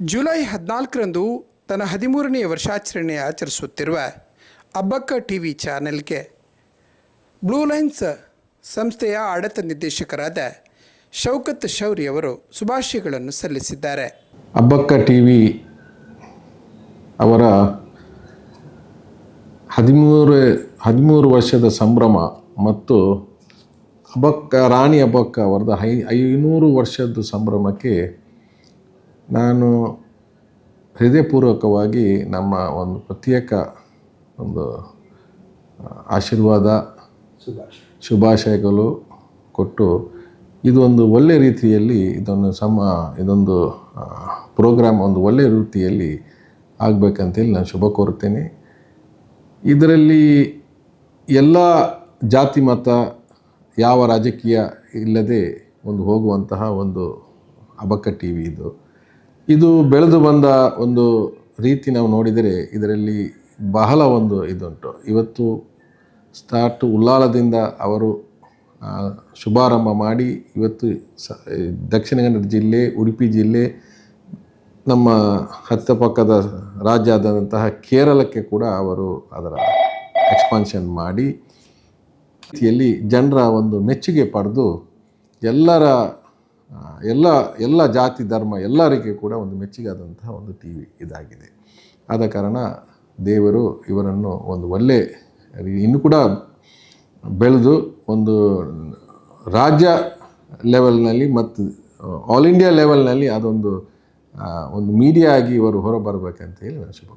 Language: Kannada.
ಜುಲೈ ಹದಿನಾಲ್ಕರಂದು ತನ್ನ ಹದಿಮೂರನೆಯ ವರ್ಷಾಚರಣೆ ಆಚರಿಸುತ್ತಿರುವ ಅಬ್ಬಕ್ಕ ಟಿ ವಿ ಚಾನೆಲ್ಗೆ ಬ್ಲೂ ಲೈನ್ಸ್ ಸಂಸ್ಥೆಯ ಆಡಳಿತ ನಿರ್ದೇಶಕರಾದ ಶೌಕತ್ ಶೌರಿ ಅವರು ಶುಭಾಶಯಗಳನ್ನು ಸಲ್ಲಿಸಿದ್ದಾರೆ. ಅಬ್ಬಕ್ಕ ಟಿ ವಿ ಅವರ ಹದಿಮೂರು ಹದಿಮೂರು ವರ್ಷದ ಸಂಭ್ರಮ ಮತ್ತು ಅಬ್ಬಕ್ಕ, ರಾಣಿ ಅಬ್ಬಕ್ಕ ಅವರದ ಐ ಐನೂರು ವರ್ಷದ ಸಂಭ್ರಮಕ್ಕೆ ನಾನು ಹೃದಯಪೂರ್ವಕವಾಗಿ ನಮ್ಮ ಒಂದು ಪ್ರತ್ಯೇಕ ಒಂದು ಆಶೀರ್ವಾದ, ಶುಭಾಶಯಗಳು ಕೊಟ್ಟು ಇದು ಒಂದು ಒಳ್ಳೆಯ ರೀತಿಯಲ್ಲಿ ಇದನ್ನು ಸಮ, ಇದೊಂದು ಪ್ರೋಗ್ರಾಮ್ ಒಂದು ಒಳ್ಳೆಯ ರೀತಿಯಲ್ಲಿ ಆಗಬೇಕಂತೇಳಿ ನಾನು ಶುಭ ಕೋರುತ್ತೇನೆ. ಇದರಲ್ಲಿ ಎಲ್ಲ ಜಾತಿ ಮತ ಯಾವ ರಾಜಕೀಯ ಇಲ್ಲದೆ ಒಂದು ಹೋಗುವಂತಹ ಒಂದು ಅಬಕ ಟಿ ವಿ ಇದು. ಇದು ಬೆಳೆದು ಬಂದ ಒಂದು ರೀತಿ ನಾವು ನೋಡಿದರೆ ಇದರಲ್ಲಿ ಬಹಳ ಒಂದು ಇದುಂಟು. ಇವತ್ತು ಸ್ಟಾರ್ಟ್ ಉಲ್ಲಾಲದಿಂದ ಅವರು ಶುಭಾರಂಭ ಮಾಡಿ ಇವತ್ತು ಸ ದಕ್ಷಿಣ ಕನ್ನಡ ಜಿಲ್ಲೆ, ಉಡುಪಿ ಜಿಲ್ಲೆ, ನಮ್ಮ ಹತ್ತ ಪಕ್ಕದ ರಾಜ್ಯ ಆದಂತಹ ಕೇರಳಕ್ಕೆ ಕೂಡ ಅವರು ಅದರ ಎಕ್ಸ್ಪಾನ್ಷನ್ ಮಾಡಿ ರೀತಿಯಲ್ಲಿ ಜನರ ಒಂದು ಮೆಚ್ಚುಗೆ ಪಡೆದು ಎಲ್ಲರ ಎಲ್ಲ ಎಲ್ಲ ಜಾತಿ, ಧರ್ಮ, ಎಲ್ಲರಿಗೆ ಕೂಡ ಒಂದು ಮೆಚ್ಚುಗೆ ಆದಂತಹ ಒಂದು ಟಿ ವಿ ಇದಾಗಿದೆ. ಆದ ಕಾರಣ ದೇವರು ಇವರನ್ನು ಒಂದು ಒಳ್ಳೆ ಇನ್ನು ಕೂಡ ಬೆಳೆದು ಒಂದು ರಾಜ್ಯ ಲೆವೆಲ್ನಲ್ಲಿ ಮತ್ತು ಆಲ್ ಇಂಡಿಯಾ ಲೆವೆಲ್ನಲ್ಲಿ ಅದೊಂದು ಒಂದು ಮೀಡಿಯಾ ಆಗಿ ಇವರು ಹೊರಬರಬೇಕಂತ ಹೇಳಿ ನಾನು ಶುಭ